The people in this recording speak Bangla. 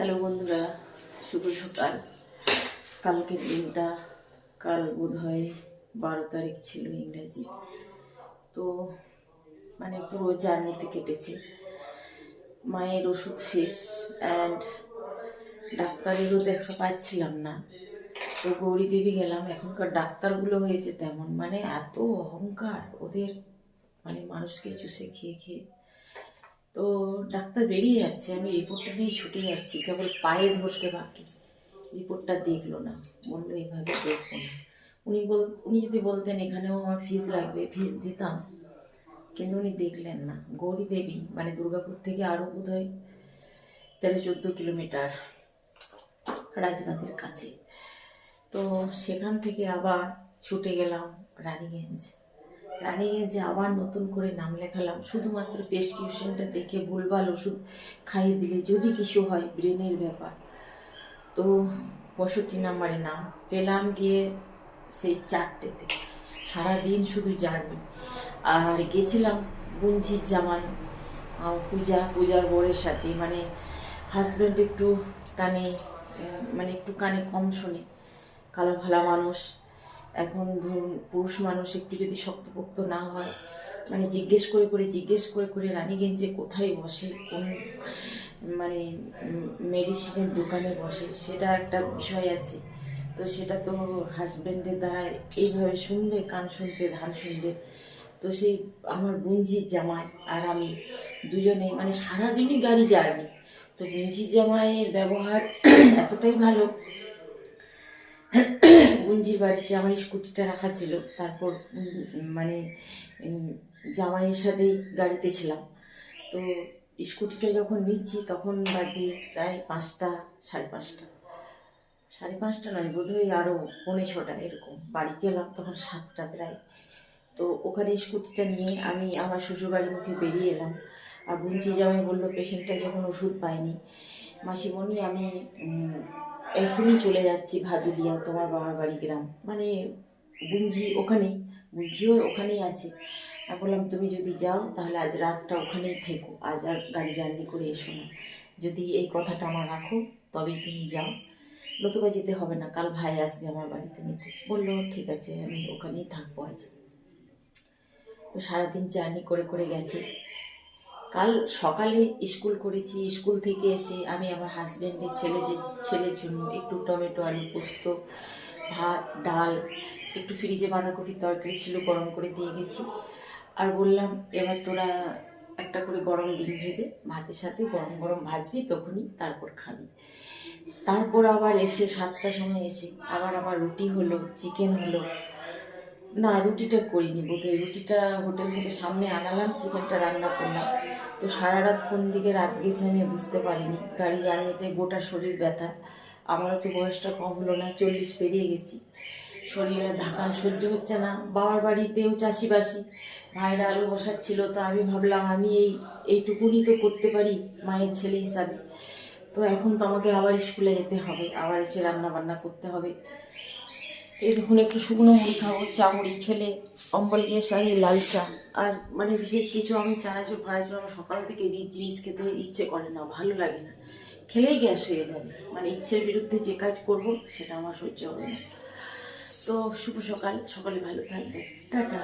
হ্যালো বন্ধুরা, শুভ সকাল। কালকের দিনটা, কাল বোধ হয় বারো তারিখ ছিল ইংরেজি তো মানে পুরো জার্নিতে কেটেছে। মায়ের ওষুধ শেষ অ্যান্ড ডাক্তারেরও দেখা পাচ্ছিলাম না। তো গৌরী দেবী গেলাম, এখনকার ডাক্তারগুলো হয়েছে তেমন। মানে এত অহংকার, ওদের মানে মানুষকে চুষে খেয়ে খেয়ে। তো ডাক্তার বেরিয়ে যাচ্ছে, আমি রিপোর্টটা নিয়ে ছুটে যাচ্ছি, কেবল পায়ে ধরতে বাকি। রিপোর্টটা দেখল না, বলল এইভাবে দেখব না। উনি বল, উনি যদি বলতেন, এখানেও আমার ফিজ লাগবে ফিজ দিতাম। কিন্তু উনি দেখলেন না, গৌরী দেবী মানে দুর্গাপুর থেকে আরও বোধ হয় তেরো, চোদ্দ কিলোমিটার রাজগাঁদের কাছে। তো সেখান থেকে আবার ছুটে গেলাম রানীগঞ্জ। রানীগঞ্জে আবার নতুন করে নাম লেখালাম, শুধুমাত্র প্রেসক্রিপশনটা দেখে ভুলভাল ওষুধ খাইয়ে দিলে যদি কিছু হয়, ব্রেনের ব্যাপার। তো পঁয়ষট্টি নাম্বারে নাম। পেলাম গিয়ে সেই চারটেতে। সারাদিন শুধু জার্নি। আর গেছিলাম গুঞ্জির জামাই পূজা, পূজার বোরের সাথে। মানে হাজব্যান্ড একটু কানে মানে একটু কানে কম শোনে। কালা ভালা মানুষ। এখন ধরুন পুরুষ মানুষ একটু যদি শক্তপোক্ত না হয় মানে জিজ্ঞেস করে করে, জিজ্ঞেস করে করে রানীগঞ্জে কোথায় বসে? কোন মানে মেডিসিনের দোকানে বসে? সেটা একটা বিষয় আছে। তো সেটা তো হাজব্যান্ডের দ্বারা এইভাবে শুনবে কান শুনতে, ধান শুনবে তো সেই আমার বুঞ্জির জামাই আর আমি দুজনে মানে সারাদিনই গাড়ি জার্নি তো বুঞ্জির জামাইয়ের ব্যবহার এতটাই ভালো গুঞ্জির বাড়িতে আমার স্কুটিটা রাখা ছিল। তারপর মানে জামাইয়ের সাথেই গাড়িতে ছিলাম। তো স্কুটিটা যখন নিচ্ছি, তখন বাজে প্রায় পাঁচটা, সাড়ে পাঁচটা। সাড়ে পাঁচটা নয়, বোধহয় আরও পৌনে ছটা এরকম। বাড়ি গেলাম তখন সাতটা প্রায়। তো ওখানে স্কুটিটা নিয়ে আমি আমার শ্বশুরবাড়ির মুখে বেরিয়ে এলাম। আর বুঞ্চি জামাই বলল, পেশেন্টটা যখন ওষুধ পায়নি। মাসিমণি, আমি এখনই চলে যাচ্ছি ভাদুলিয়া, তোমার বাবার বাড়ি গ্রাম। মানে গুঞ্জি ওখানেই গুঞ্জিও ওখানেই আছে। আর বললাম, তুমি যদি যাও, তাহলে আজ রাতটা ওখানেই থেকো। আজ আর গাড়ি জার্নি করে এসো না। যদি এই কথাটা আমার রাখো, তবেই তুমি যাও। নতুবা যেতে হবে না, কাল ভাই আসবে আমার বাড়িতে নিতে। বলল, ঠিক আছে, আমি ওখানেই থাকব আজ। তো সারাদিন জার্নি করে করে গেছে। কাল সকালে স্কুল করেছি, স্কুল থেকে এসে আমি আমার হাজব্যান্ডের ছেলে যে, ছেলের জন্য একটু টমেটো, আলু পোস্ত, ভাত, ডাল, একটু ফ্রিজে বাঁধাকপির তরকারি ছিল, গরম করে দিয়ে গেছি। আর বললাম, এবার তোরা একটা করে গরম ডিম ভেজে ভাতের সাথে গরম গরম ভাজবি, তখনই তারপর খাবি। তারপর আবার এসে সাতটার সময় এসে আবার আমার রুটি হলো চিকেন হলো না, রুটিটা করিনি বোধহয়। রুটিটা হোটেল থেকে সামনে আনালাম চিকেনটা রান্না করলাম। তো সারা রাত কোন দিকে রাত গেছে আমি বুঝতে পারিনি। গাড়ি জার্নিতে গোটা শরীর ব্যথা। আমারও তো বয়সটা কম হলো না, চল্লিশ পেরিয়ে গেছি। শরীরে ধাকান সহ্য হচ্ছে না, বাবার বাড়িতেও চাষিবাসি। ভাইরা আলু বসাচ্ছিল, তো আমি ভাবলাম আমি এই, এইটুকুনি তো করতে পারি মায়ের ছেলে হিসাবে। তো এখন তো আমাকে আবার স্কুলে যেতে হবে, আবার এসে রান্না বান্না করতে হবে। এই দেখুন একটু শুকনো মুড়ি খাব, চা মুড়ি খেলে অম্বল দিয়ে শাড়ি লাল চা। আর মানে বিশেষ কিছু আমি চানাচুর ফানাচুর আমার সকাল থেকে এই জিনিস খেতে ইচ্ছে করে না, ভালো লাগে না। খেলেই গ্যাস হয়ে যাবে। মানে ইচ্ছের বিরুদ্ধে যে কাজ করব সেটা আমার সহ্য হবে না। তো শুভ সকাল, সকালে ভালো থাকবে টাটা।